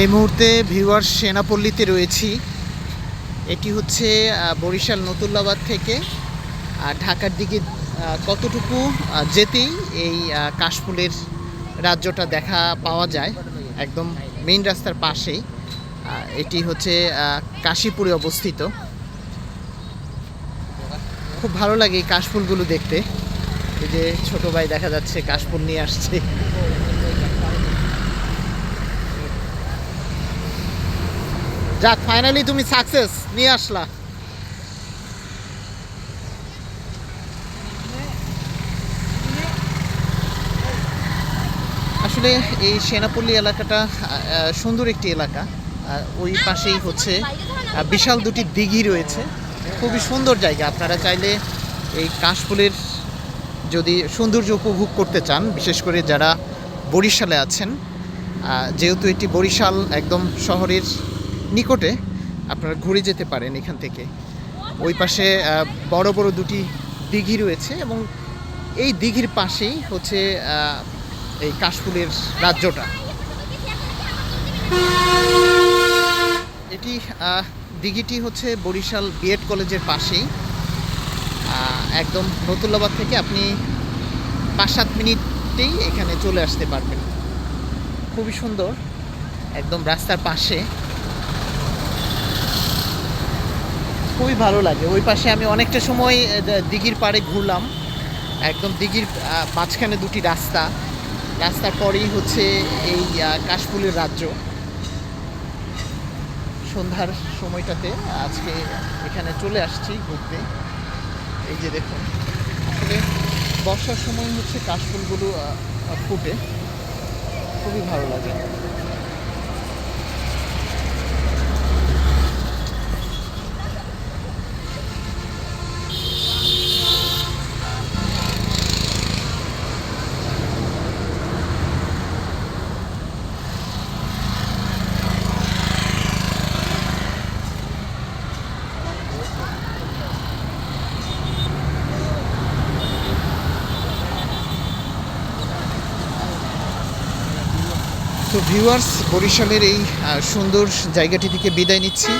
এই মুহূর্তে ভিউয়ার সেনাপল্লীতে রয়েছি। এটি হচ্ছে বরিশাল নতুল্লাবাদ থেকে। আর ঢাকার দিকে কতটুকু যেতেই এই কাশফুলের রাজ্যটা দেখা পাওয়া যায়। একদম মেইন রাস্তার পাশেই। এটি হচ্ছে কাশীপুরে অবস্থিত। খুব ভালো লাগে এই কাশফুলগুলো দেখতে। এই যে ছোট ভাই দেখা যাচ্ছে, কাশফুল নিয়ে আসছে। যাক ফাইনালি তুমি সাকসেস নিয়ে আসলা। আসলে এই সেনাপল্লী এলাকাটা সুন্দর একটি এলাকা। আর ওই পাশেই হচ্ছে বিশাল দুটি দিঘি রয়েছে। খুবই সুন্দর জায়গা। আপনারা চাইলে এই কাশফুলের যদি সৌন্দর্য উপভোগ করতে চান, বিশেষ করে যারা বরিশালে আছেন যেহেতু এটি বরিশাল একদম শহরের নিকটে আপনারা ঘুরে যেতে পারেন এখান থেকে। ওই পাশে বড় বড় দুটি দিঘি রয়েছে এবং এই দিঘির পাশেই হচ্ছে এই কাশফুলের রাজ্যটা। এটি দিঘিটি হচ্ছে বরিশাল বিএড কলেজের পাশেই। একদম নতুল্লাবাদ থেকে আপনি পাঁচ সাত মিনিটেই এখানে চলে আসতে পারবেন। খুবই সুন্দর, একদম রাস্তার পাশে। খুবই ভালো লাগে। ওই পাশে আমি অনেকটা সময় দিঘির পাড়ে ঘুরলাম। একদম দিঘির মাঝখানে দুটি রাস্তা। রাস্তার পরেই হচ্ছে এই কাশফুলের রাজ্য। সন্ধ্যার সময়টাতে আজকে এখানে চলে আসছি ঘুরতে। এই যে দেখুন, আসলে বর্ষার সময় হচ্ছে কাশফুলগুলো ফুটে। খুবই ভালো লাগে। তো ভিউয়ার্স বরিশালের এই সুন্দর জায়গাটি থেকে বিদায় নিচ্ছি।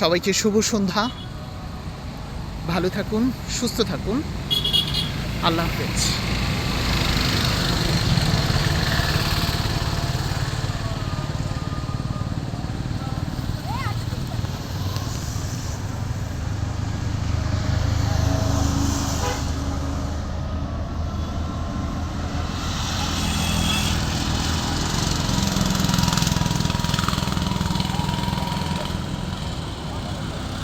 সবাইকে শুভ সন্ধ্যা। ভালো থাকুন, সুস্থ থাকুন। আল্লাহ হাফেজ।